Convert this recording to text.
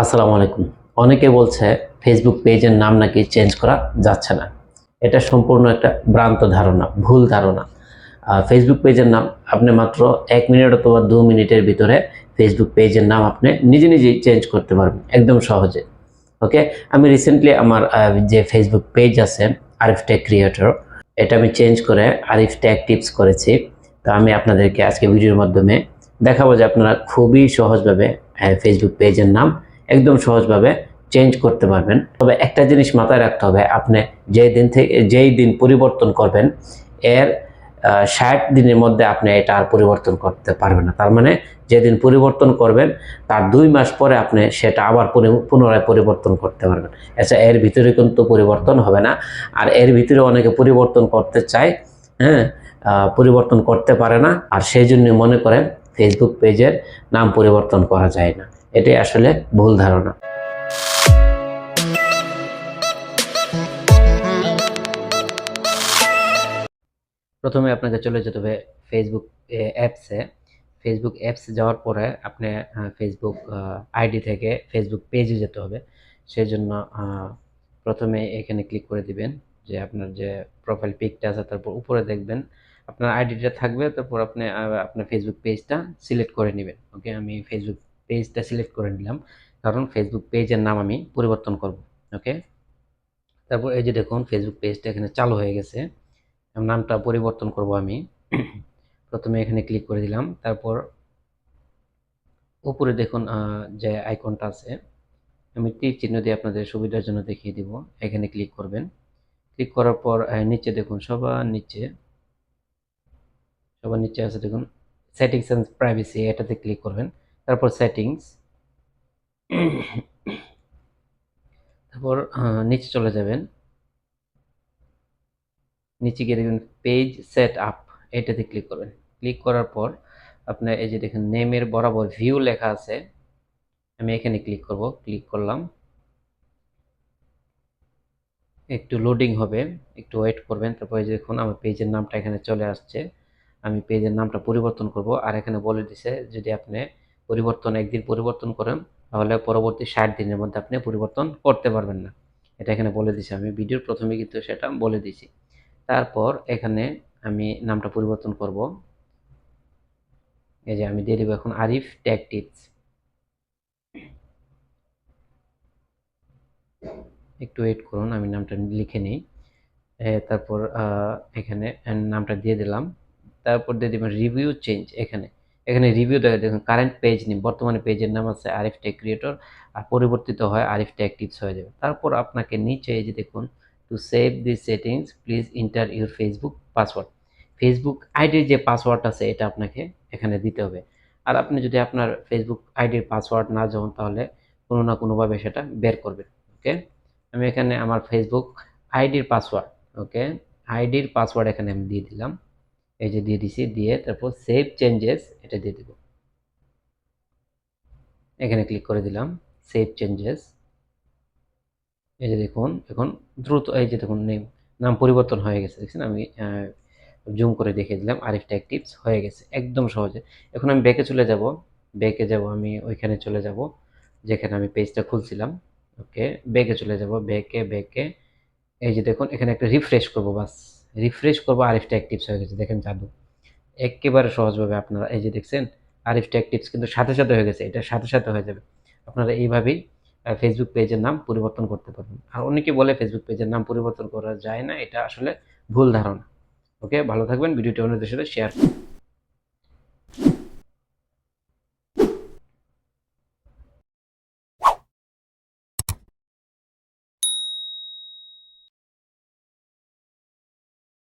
আসসালামু আলাইকুম। অনেকে বলছে ফেসবুক পেজের নাম নাকি চেঞ্জ করা যাচ্ছে না। এটা সম্পূর্ণ একটা ভ্রান্ত ধারণা, ভুল ধারণা। ফেসবুক পেজের নাম আপনি মাত্র এক মিনিট অথবা দু মিনিটের ভিতরে ফেসবুক পেজের নাম আপনি নিজে নিজেই চেঞ্জ করতে পারবেন, একদম সহজে। ওকে আমি রিসেন্টলি আমার যে ফেসবুক পেজ আছে আরিফ টেক ক্রিয়েটর এটা আমি চেঞ্জ করে আরিফ টেক টিপস করেছি। তো আমি আপনাদেরকে আজকে ভিডিওর মাধ্যমে দেখাবো যে আপনারা খুবই সহজভাবে ফেসবুক পেজের নাম একদম সহজভাবে চেঞ্জ করতে পারবেন। তবে একটা জিনিস মাথায় রাখতে হবে, আপনি যেই দিন থেকে, যেই দিন পরিবর্তন করবেন, এর ষাট দিনের মধ্যে আপনি এটা আর পরিবর্তন করতে পারবেন না। তার মানে যেদিন পরিবর্তন করবেন, তার দুই মাস পরে আপনি সেটা আবার পুনরায় পরিবর্তন করতে পারবেন। আচ্ছা এর ভিতরে কিন্তু পরিবর্তন হবে না। আর এর ভিতরে অনেকে পরিবর্তন করতে চায় হ্যাঁ পরিবর্তন করতে পারে না। আর সেই জন্য মনে করেন ফেসবুক পেজের নাম পরিবর্তন করা যায় না। এটাই আসলে ভুল ধারণা। প্রথমে আপনাকে চলে যেতে হবে ফেসবুক অ্যাপসে ফেসবুক অ্যাপসে যাওয়ার পরে আপনি ফেসবুক আইডি থেকে ফেসবুক পেজে যেতে হবে। সেই জন্য প্রথমে এখানে ক্লিক করে দিবেন যে আপনার যে প্রোফাইল পিকটা আছে তারপর উপরে দেখবেন। আপনার আইডিটা থাকবে, তারপর আপনি আপনার ফেসবুক পেজটা সিলেক্ট করে নেবেন। ওকে আমি ফেসবুক পেজটা সিলেক্ট করে নিলাম। কারণ ফেসবুক পেজের নাম আমি পরিবর্তন করব, ওকে? তারপর এই যে দেখুন ফেসবুক পেজটা এখানে চালু হয়ে গেছে। নামটা পরিবর্তন করব আমি। প্রথমে এখানে ক্লিক করে দিলাম। তারপর উপরে দেখুন যে আইকনটা আছে, আমি তীর চিহ্ন দিয়ে আপনাদের সুবিধার জন্য দেখিয়ে দিব। এখানে ক্লিক করবেন। ক্লিক করার পর নিচে দেখুন, সবার নিচে সবার নিচে আছে দেখুন, সেটিংস অ্যান্ড প্রাইভেসি, এটাতে ক্লিক করবেন। তারপর সেটিংস তারপর নিচে চলে যাবেন। নিচে গিয়ে দেখবেন পেজ সেট আপ এটাতে ক্লিক করবেন। ক্লিক করার পর আপনার এই যে দেখেন নেমের বরাবর ভিউ লেখা আছে। আমি এখানে ক্লিক করব ক্লিক করলাম। একটু লোডিং হবে, একটু ওয়েট করবেন। তারপরে দেখুন আমার পেজের নামটা এখানে চলে আসছে। আমি পেজের নামটা পরিবর্তন করব। আর এখানে বলে দিছে যদি আপনি পরিবর্তন, একদিন পরিবর্তন করেন, তাহলে পরবর্তী ষাট দিনের মধ্যে আপনি পরিবর্তন করতে পারবেন না। এটা এখানে বলে দিছে আমি, ভিডিওর প্রথমে কিন্তু সেটা বলে দিছি। তারপর এখানে আমি নামটা পরিবর্তন করব। এই যে আমি দিয়ে দেবো এখন আরিফ ট্যাগ টিপস একটু ওয়েট করুন, আমি নামটা লিখে নিই। তারপর এখানে নামটা দিয়ে দিলাম। তারপর দিয়ে দিবেন রিভিউ চেঞ্জ এখানে। এখানে রিভিউ দেখা দেখুন কারেন্ট পেজ নেই, বর্তমানে পেজের নাম আছে আরিফ টেক ক্রিয়েটর আর পরিবর্তিত হয় আরিফ টেক টিপস হয়ে যাবে। তারপর আপনাকে নিচে এই যে দেখুন to save the settings please enter your Facebook password Facebook আইডির যে পাসওয়ার্ড আছে, এটা আপনাকে এখানে দিতে হবে। আর আপনি যদি আপনার ফেসবুক আইডির পাসওয়ার্ড না যান তাহলে কোনো না কোনোভাবে সেটা বের করবেন ওকে আমি এখানে আমার ফেসবুক আইডির পাসওয়ার্ড ওকে আইডির পাসওয়ার্ড এখানে আমি দিয়ে দিলাম। এই যে দিয়ে দিছি, দিয়ে তারপর সেভ চেঞ্জেস এটা দিয়ে দিব। এখানে ক্লিক করে দিলাম সেভ চেঞ্জেস এই যে দেখুন, এখন দ্রুত, এই যে দেখুন নেম নাম পরিবর্তন হয়ে গেছে, দেখছেন? আমি জুম করে দেখিয়ে দিলাম আরিফ ট্যাগ টিপস হয়ে গেছে, একদম সহজে। এখন আমি ব্যাকে চলে যাব ব্যাকে যাব আমি, ওইখানে চলে যাব, যেখানে আমি পেজটা খুলছিলাম। ওকে ব্যাকে চলে যাব ব্যাকে ব্যাকে এই যে দেখুন, এখানে একটা রিফ্রেশ করব, বাস। রিফ্রেশ করব আরিফ ট্যাগ টিপস হয়ে গেছে, দেখেন জাদু। একেবারে সহজভাবে আপনারা এই যে দেখছেন, আরিফ টেক টিপস কিন্তু সাথে সাথে হয়ে গেছে, এটা সাথে সাথে হয়ে যাবে। আপনারা এইভাবেই ফেসবুক পেজের নাম পরিবর্তন করতে পারবেন। আর অনেকে বলে ফেসবুক পেজের নাম পরিবর্তন করা যায় না, এটা আসলে ভুল ধারণা। ওকে ভালো থাকবেন, ভিডিওটি অন্যদের সাথে শেয়ার করুন।